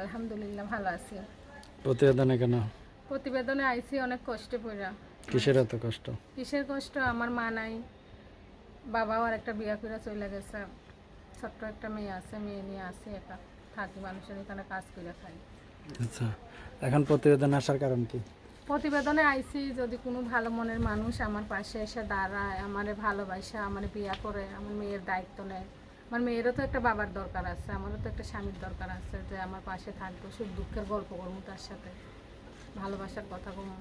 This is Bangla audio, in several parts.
আলহামদুলিল্লাহ ভালো আছি। প্রতিবেদনে কেন? প্রতিবেদনে আইছি অনেক কষ্টে পড়া কিসের এত কষ্ট? কিসের কষ্ট? আমার মা নাই বাবাও আর একটা বিয়া করে চলে গেছে। ছোট্ট একটা মেয়ে আছে মেয়ে নিয়ে আসি একা। থাকি মানুষের এখানে কাজ করে খাই। আচ্ছা এখন প্রতিবেদন আসার কারণ কি? প্রতিবেদনে আইছি যদি কোনো ভালো মনের মানুষ আমার পাশে এসে দাঁড়ায় আমারে ভালোবাসা আমার বিয়া করে আমার মেয়ের দায়িত্ব নেয় আমার মেয়েরও তো একটা বাবার দরকার আছে আমারও তো একটা স্বামীর দরকার আছে যে আমার পাশে থাকব সুখ দুঃখের গল্প করব তার সাথে ভালোবাসার কথা বলব।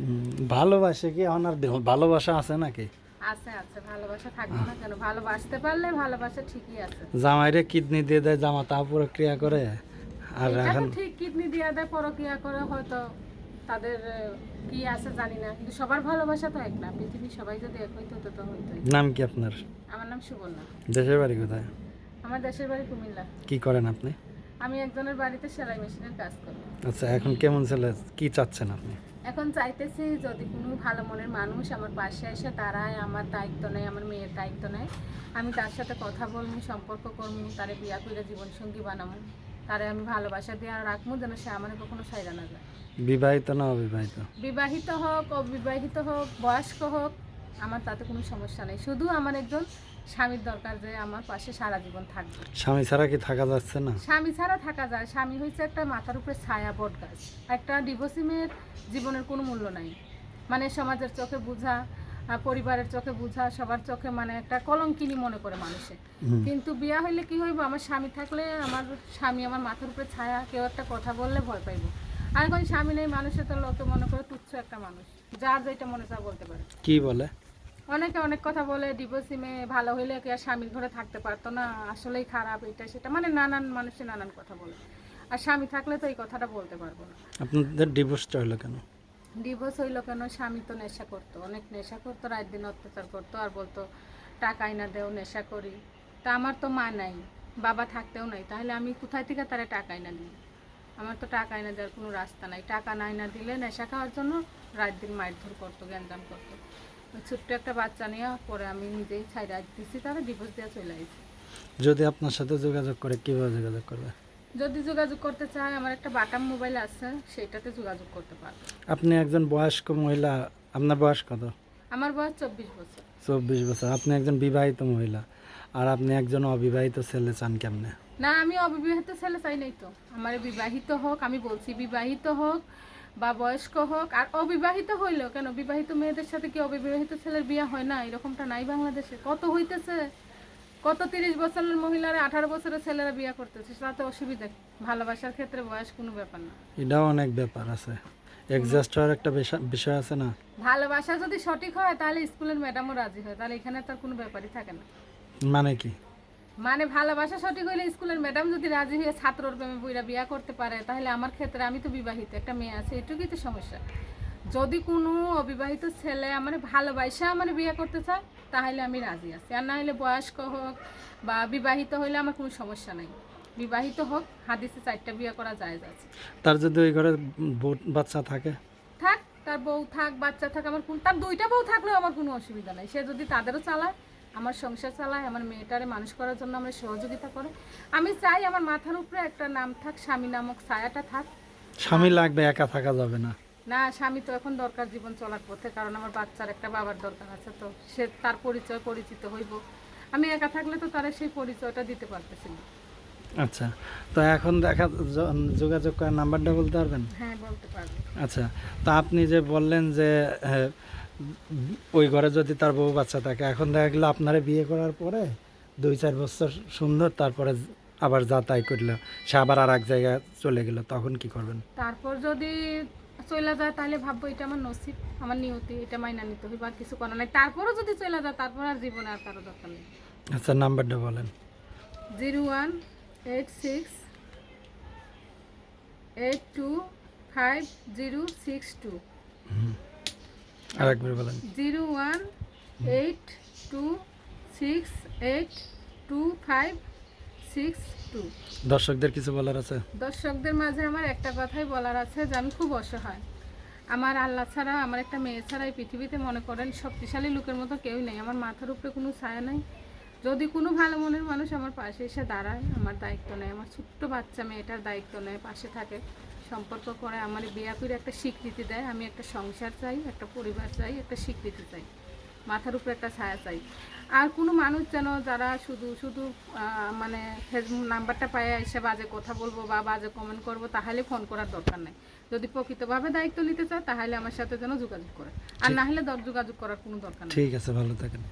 উম, ভালোবাসে কি অনার ভালোবাসা আছে নাকি? আছে আছে ভালোবাসা থাকবে না কেন? ভালোবাসতে পারলে ভালোবাসা ঠিকই আছে। জামাইরে কিডনি দিয়ে দেয় জামা তা প্রক্রিয়া করে? আর এখন ঠিক কিডনি দিয়ে দেয় পরকিয়া করে হয়তো তাদের কি আছে জানি না কিন্তু সবার ভালোবাসা তো এক না পৃথিবীর সবাই যদি এক হইতো তো তো হইতোই। নাম কি আপনার? আমার নাম সুবর্ণা। দেশের বাড়ি কোথায়? আমার দেশের বাড়ি কুমিল্লা। কি করেন আপনি? আমি একজনের বাড়িতে সেলাই মেশিনের কাজ করি। আচ্ছা এখন কেমন ছেলে কি চাচ্ছেন আপনি? এখন চাইতেছি যদি কোনো ভালো মনের মানুষ আমার পাশে এসে দাঁড়ায় আমার দায়িত্ব নেয় আমার মেয়ের দায়িত্ব নেয় আমি তার সাথে কথা বলব সম্পর্ক করব তারে বিয়া করে জীবনসঙ্গী বানাবো তারে আমি ভালোবাসা দিয়ে রাখব যেন সে আমার কখনো সাইরা না যায়। বিবাহিত না অবিবাহিত? বিবাহিত হোক অবিবাহিত হোক বয়স্ক হোক আমার তাতে কোনো সমস্যা নেই। শুধু আমার একজন স্বামীর দরকার যে আমার পাশে সারা জীবন থাকবে। স্বামী ছাড়া কি থাকা যাচ্ছে না? স্বামী ছাড়া থাকা যায়। স্বামী হচ্ছে একটা মাথার উপরে ছায়া বট গাছ একটা ডিভোর্সি মেয়ের জীবনের কোনো মূল্য নাই। মানে সমাজের চোখে বোঝা পরিবারের চোখে বোঝা সবার চোখে মানে একটা কলঙ্কিনী মনে করে মানুষে। কিন্তু বিয়া হইলে কি হইব? আমার স্বামী থাকলে আমার স্বামী আমার মাথার উপরে ছায়া কেউ একটা কথা বললে ভয় পাইব। আর এখন স্বামী নেই মানুষের তো লোকে মনে করে তুচ্ছ একটা মানুষ। যার যেটা মনে চা বলতে পারে। কি বলে? অনেকে অনেক কথা বলে ডিভোর্সি মেয়ে ভালো হইলে কি আর স্বামীর ঘরে থাকতে পারতো না? আসলেই খারাপ এটা সেটা। মানে নানান মানুষের নানান কথা বলে। আর স্বামী থাকলে তো এই কথাটা বলতে পারব না। আপনাদের ডিভোর্সটা হলো কেন? ডিভোর্স হইল কেন? স্বামী তো নেশা করতো, অনেক নেশা করতো, রাত দিন অত্যাচার করতো, আর বলতো টাকাই না দেও, নেশা করি। তা আমার তো মা নাই, বাবা থাকতেও নাই, তাহলে আমি কোথায় থেকে তারা টাকাই না দিই আমার তো টাকা না দেওয়ার কোনো রাস্তা নাই। টাকা নাই না দিলে নেশা খাওয়ার জন্য রাত দিন মারধর করতো, গ্যাঞ্জাম করতো। ছোট্ট একটা বাচ্চা নিয়ে পরে আমি নিজেই ছাই ছাইরা দিচ্ছি তারা ডিভোর্স দেওয়া চলে আসছে যদি আপনার সাথে যোগাযোগ করে, কীভাবে যোগাযোগ করবে? যদি যোগাযোগ করতে চায় আমার একটা বাটাম মোবাইল আছে সেটাতে যোগাযোগ করতে পারবে। আপনি একজন বয়স্ক মহিলা আপনার বয়স কত? আমার বয়স চব্বিশ বছর। চব্বিশ বছর। আপনি একজন বিবাহিত মহিলা আর আপনি একজন অবিবাহিত ছেলে চান কেমনে? না আমি অবিবাহিত ছেলে চাই নাই তো। আমার বিবাহিত হোক আমি বলছি বিবাহিত হোক বা বয়স্ক হোক আর অবিবাহিত হইলেও কেন? বিবাহিত মেয়েদের সাথে কি অবিবাহিত ছেলের বিয়ে হয় না? এরকমটা নাই বাংলাদেশে। কত হইতেছে? কত তিরিশ বছরের মহিলারা আঠারো বছরের ছেলেরা বিয়ে করতেছে তাতে অসুবিধা। ভালোবাসার ক্ষেত্রে বয়স কোনো ব্যাপার না। এটাও অনেক ব্যাপার আছে। হওয়ার একটা বিষয়- বিষয় আছে না? ভালোবাসা যদি সঠিক হয় তাহলে স্কুলের ম্যাডামও রাজি হয়। তাহলে এখানে তার কোনো ব্যাপারই থাকে না। মানে কি? মানে ভালোবাসা সঠিক হইলে স্কুলের ম্যাডাম যদি রাজি হয়ে ছাত্রর প্রেমে বইরা বিয়া করতে পারে তাহলে আমার ক্ষেত্রে আমি তো বিবাহিত একটা মেয়ে আছে এটুকুই তো সমস্যা। যদি কোনো অবিবাহিত ছেলে আমার ভালোবাসা আমার বিয়ে করতে চায় তাহলে আমি রাজি আছি। আর না হলে বয়স্ক হোক বা বিবাহিত হইলে আমার কোনো সমস্যা নাই। বিবাহিত হোক হাদিসে চারটা বিয়ে করা যায় আছে। তার যদি ওই ঘরে বাচ্চা থাকে? থাক তার বউ থাক বাচ্চা থাক আমার কোন তার দুইটা বউ থাকলেও আমার কোনো অসুবিধা নাই। সে যদি তাদেরও চালায় আমার সংসার চালায় আমার মেয়েটারে মানুষ করার জন্য আমার সহযোগিতা করে। আমি চাই আমার মাথার উপরে একটা নাম থাক স্বামী নামক ছায়াটা থাক। স্বামী লাগবে একা থাকা যাবে না। না স্বামী তো এখন দরকার জীবন চলার পথে কারণ আমার বাচ্চার একটা বাবার দরকার আছে তো সে তার পরিচয় পরিচিত হইব। আমি একা থাকলে তো তারা সেই পরিচয়টা দিতে পারতেছি না। আচ্ছা তো এখন দেখা যোগাযোগ করার নাম্বারটা বলতে পারবেন? হ্যাঁ বলতে পারব। আচ্ছা তা আপনি যে বললেন যে হ্যাঁ, ওই ঘরে যদি তার বউ বাচ্চা থাকে এখন দেখা গেলো আপনারা বিয়ে করার পরে দুই চার বছর সুন্দর তারপরে আবার যা তাই করল সে আবার আর এক জায়গায় চলে গেল তখন কি করবেন? তারপর যদি চলে যায় তাহলে ভাববো এটা আমার নসিব আমার নিয়তি এটা মাইনা নিতে হইব আর কিছু করার নাই। তারপরও যদি চলে যায় তারপর আর জীবনে আর কারও দরকার নেই। আচ্ছা নাম্বারটা বলেন। Zero one eight six eight two five zero six two. আরেকবার বলেন। Zero one eight two six eight two five six two. দর্শকদের কিছু বলার আছে? দর্শকদের মাঝে আমার একটা কথাই বলার আছে যে আমি খুব অসহায়। আমার আল্লাহ ছাড়া আমার একটা মেয়ে ছাড়া এই পৃথিবীতে মনে করেন শক্তিশালী লোকের মতো কেউই নেই। আমার মাথার উপরে কোনো ছায়া নাই। যদি কোনো ভালো মনের মানুষ আমার পাশে এসে দাঁড়ায় আমার দায়িত্ব নেয়। আমার ছোট্ট বাচ্চা মেয়েটার দায়িত্ব নেয় পাশে থাকে সম্পর্ক করে আমার বিয়া করে একটা স্বীকৃতি দেয়। আমি একটা সংসার চাই একটা পরিবার চাই একটা স্বীকৃতি চাই। মাথার উপরে একটা ছায়া চাই। আর কোনো মানুষ যেন যারা শুধু শুধু মানে ফেসবুক নাম্বারটা পায় এসে বাজে কথা বলব বা বাজে কমেন্ট করব তাহলে ফোন করার দরকার নেই। যদি প্রকৃতভাবে দায়িত্ব নিতে চায় তাহলে আমার সাথে যেন যোগাযোগ করে। আর না হলে দর যোগাযোগ করার কোনো দরকার নেই। ঠিক আছে ভালো থাকেন।